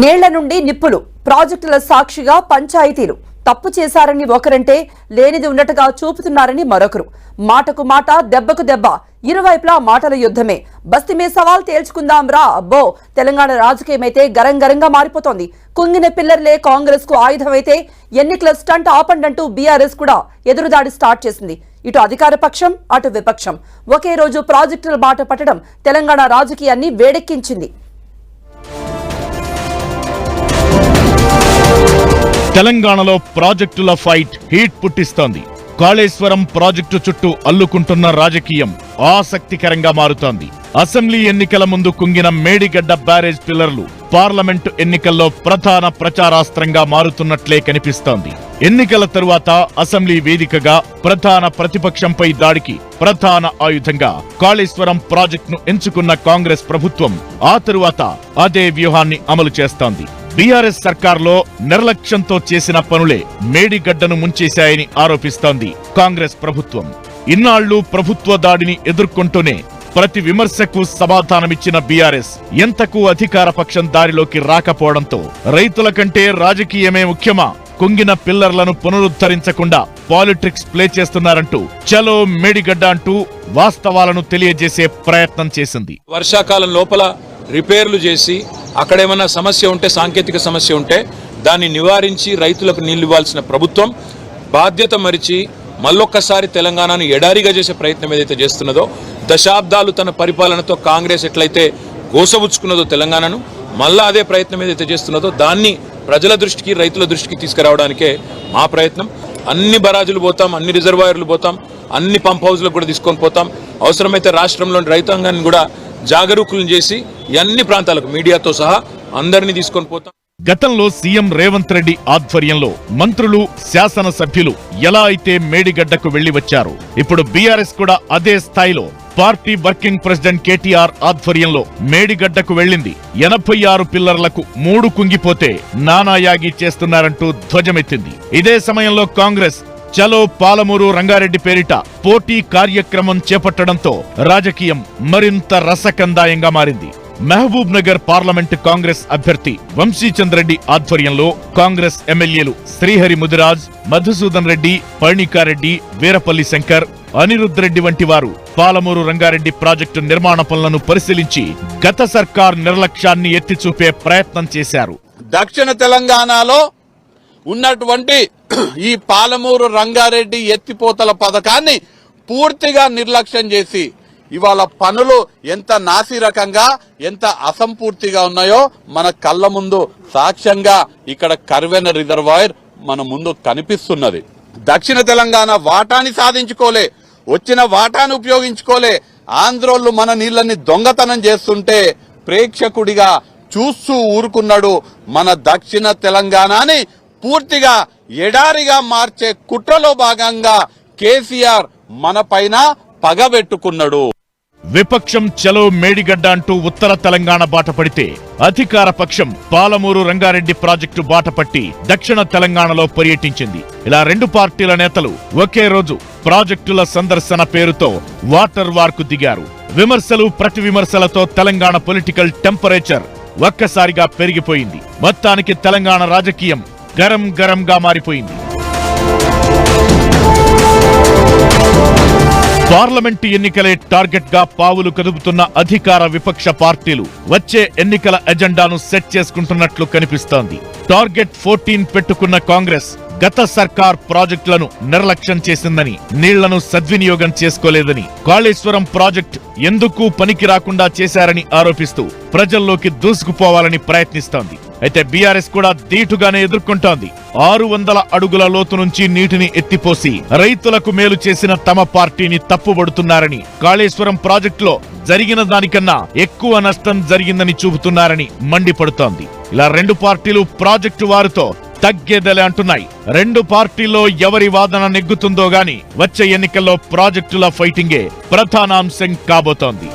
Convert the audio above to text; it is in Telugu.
నీళ్ళ నుండి నిప్పులు ప్రాజెక్టుల సాక్షిగా పంచాయతీలు. తప్పు చేశారని ఒకరంటే లేనిది ఉన్నట్టుగా చూపుతున్నారని మరొకరు. మాటకు మాట దెబ్బకు దెబ్బ. ఇరువైపులా మాటల యుద్ధమే. బస్తిమే సవాల్ తేల్చుకుందాం రా అబ్బో! తెలంగాణ రాజకీయమైతే గరం గరంగా మారిపోతోంది. కుంగిన పిల్లర్లే కాంగ్రెస్కు ఆయుధమైతే ఎన్నికల స్టంట్ ఆపండంటూ బీఆర్ఎస్ కూడా ఎదురుదాడి స్టార్ట్ చేసింది. ఇటు అధికార పక్షం అటు విపక్షం. ఒకే రోజు ప్రాజెక్టుల బాట పట్టడం తెలంగాణ రాజకీయాన్ని వేడెక్కించింది. తెలంగాణలో ప్రాజెక్టుల ఫైట్ హీట్ పుట్టిస్తోంది. కాళేశ్వరం ప్రాజెక్టు చుట్టూ అల్లుకుంటున్న రాజకీయం ఆసక్తికరంగా మారుతోంది. అసెంబ్లీ ఎన్నికల ముందు కుంగిన మేడిగడ్డ బ్యారేజ్ పిల్లర్లు పార్లమెంటు ఎన్నికల్లో ప్రధాన ప్రచారాస్త్రంగా మారుతున్నట్లే కనిపిస్తోంది. ఎన్నికల తరువాత అసెంబ్లీ వేదికగా ప్రధాన ప్రతిపక్షంపై దాడికి ప్రధాన ఆయుధంగా కాళేశ్వరం ప్రాజెక్టును ఎంచుకున్న కాంగ్రెస్ ప్రభుత్వం ఆ తరువాత అదే వ్యూహాన్ని అమలు చేస్తోంది. బీఆర్ఎస్ సర్కార్లో నిర్లక్ష్యంతో చేసిన పనులే మేడిగడ్డను ముంచేశాయని ఆరోపిస్తోంది కాంగ్రెస్ ప్రభుత్వం. ఇన్నాళ్ళు ప్రభుత్వ దాడిని ఎదుర్కొంటూనే ప్రతి విమర్శకు సమాధానమిచ్చిన బీఆర్ఎస్ ఎంతకు అధికార పక్షం దారిలోకి రాకపోవడంతో రైతుల కంటే రాజకీయమే ముఖ్యమా? కుంగిన పిల్లర్లను పునరుద్ధరించకుండా పాలిటిక్స్ ప్లే చేస్తున్నారంటూ చలో మేడిగడ్డ అంటూ వాస్తవాలను తెలియజేసే ప్రయత్నం చేసింది. వర్షాకాలం లోపల రిపేర్లు చేసి అక్కడ ఏమైనా సమస్య ఉంటే సాంకేతిక సమస్య ఉంటే దాన్ని నివారించి రైతులకు నీళ్ళు ఇవ్వాల్సిన ప్రభుత్వం బాధ్యత మరిచి మళ్ళొక్కసారి తెలంగాణను ఎడారిగా చేసే ప్రయత్నం ఏదైతే చేస్తున్నదో దశాబ్దాలు తన పరిపాలనతో కాంగ్రెస్ ఎట్లయితే గోసబుచ్చుకున్నదో తెలంగాణను మళ్ళా అదే ప్రయత్నం ఏదైతే చేస్తున్నదో దాన్ని ప్రజల దృష్టికి రైతుల దృష్టికి తీసుకురావడానికే మా ప్రయత్నం. అన్ని బరాజులు పోతాం అన్ని రిజర్వాయర్లు పోతాం. అన్ని పంప్ హౌస్లకు కూడా తీసుకొని పోతాం. అవసరమైతే రాష్ట్రంలోని రైతాంగాన్ని కూడా జాగరూకులను చేసి అన్ని ప్రాంతాలకు మీడియాతో సహా అందరినీ తీసుకొని పోతాం. గతంలో సీఎం రేవంత్ రెడ్డి ఆధ్వర్యంలో మంత్రులు శాసనసభ్యులు ఎలా అయితే మేడిగడ్డకు వెళ్ళి వచ్చారు ఇప్పుడు బీఆర్ఎస్ కూడా అదే స్థాయిలో పార్టీ వర్కింగ్ ప్రెసిడెంట్ కేటీఆర్ ఆధ్వర్యంలో మేడిగడ్డకు వెళ్ళింది. ఎనభై ఆరు పిల్లర్లకు మూడు కుంగిపోతే నానాయాగి చేస్తున్నారంటూ ధ్వజమెత్తింది. ఇదే సమయంలో కాంగ్రెస్ చలో పాలమూరు రంగారెడ్డి పేరిట పోటీ కార్యక్రమం చేపట్టడంతో రాజకీయం మరింత రసకందాయంగా మారింది. మహబూబ్ నగర్ పార్లమెంట్ కాంగ్రెస్ అభ్యర్థి వంశీచంద్రెడ్డి ఆధ్వర్యంలో కాంగ్రెస్ ఎమ్మెల్యేలు శ్రీహరి ముదిరాజ్ మధుసూదన్ రెడ్డి పళనికారెడ్డి వీరపల్లి శంకర్ అనిరుద్ రెడ్డి వంటి వారు పాలమూరు రంగారెడ్డి ప్రాజెక్టు నిర్మాణ పనులను పరిశీలించి గత సర్కార్ నిర్లక్ష్యాన్ని ఎత్తి చూపే ప్రయత్నం చేశారు. దక్షిణ తెలంగాణలో ఉన్నటువంటి ఈ పాలమూరు రంగారెడ్డి ఎత్తిపోతల పథకాన్ని పూర్తిగా నిర్లక్ష్యం చేసి ఇవాళ పనులు ఎంత నాసిరకంగా ఎంత అసంపూర్తిగా ఉన్నాయో మన కళ్ళ ముందు సాక్ష్యంగా ఇక్కడ కర్వెన రిజర్వాయర్ మన ముందు కనిపిస్తున్నది. దక్షిణ తెలంగాణ వాటాని సాధించుకోలే వచ్చిన వాటాను ఉపయోగించుకోలే. ఆంధ్రోళ్ళు మన నీళ్ళని దొంగతనం చేస్తుంటే ప్రేక్షకుడిగా చూస్తూ ఊరుకున్నాడు మన దక్షిణ తెలంగాణని పూర్తిగా ఎడారిగా మార్చే కుట్రలో భాగంగా కేసీఆర్ మన పైన పగబెట్టుకున్నాడు. విపక్షం చలో మేడిగడ్డ అంటూ ఉత్తర తెలంగాణ బాట పడితే అధికార పక్షం పాలమూరు రంగారెడ్డి ప్రాజెక్టు బాట పట్టి దక్షిణ తెలంగాణలో పర్యటించింది. ఇలా రెండు పార్టీల నేతలు ఒకే రోజు ప్రాజెక్టుల సందర్శన పేరుతో వాటర్ వార్కు దిగారు. విమర్శలు ప్రతి విమర్శలతో తెలంగాణ పొలిటికల్ టెంపరేచర్ ఒక్కసారిగా పెరిగిపోయింది. మొత్తానికి తెలంగాణ రాజకీయం గరం గరంగా మారిపోయింది. పార్లమెంటు ఎన్నికలే టార్గెట్గా పావులు కదుపుతున్న అధికార విపక్ష పార్టీలు వచ్చే ఎన్నికల ఎజెండాను సెట్ చేసుకుంటున్నట్లు కనిపిస్తోంది. టార్గెట్ ఫోర్టీన్ పెట్టుకున్న కాంగ్రెస్ గత సర్కార్ ప్రాజెక్టులను నిర్లక్ష్యం చేసిందని నీళ్ళను సద్వినియోగం చేసుకోలేదని కాళేశ్వరం ప్రాజెక్ట్ ఎందుకు పనికి రాకుండా చేశారని ఆరోపిస్తూ ప్రజల్లోకి దూసుకుపోవాలని ప్రయత్నిస్తోంది. అయితే బీఆర్ఎస్ కూడా దీటుగానే ఎదుర్కొంటోంది. ఆరు వందల అడుగుల లోతు నుంచి నీటిని ఎత్తిపోసి రైతులకు మేలు చేసిన తమ పార్టీని తప్పుబడుతున్నారని కాళేశ్వరం ప్రాజెక్టులో జరిగిన దానికన్నా ఎక్కువ నష్టం జరిగిందని చూపుతున్నారని మండిపడుతోంది. ఇలా రెండు పార్టీలు ప్రాజెక్టు వారితో తగ్గేదలే అంటున్నాయి. రెండు పార్టీల్లో ఎవరి వాదన నెగ్గుతుందో గాని వచ్చే ఎన్నికల్లో ప్రాజెక్టుల ఫైటింగే ప్రధానాంశం కాబోతోంది.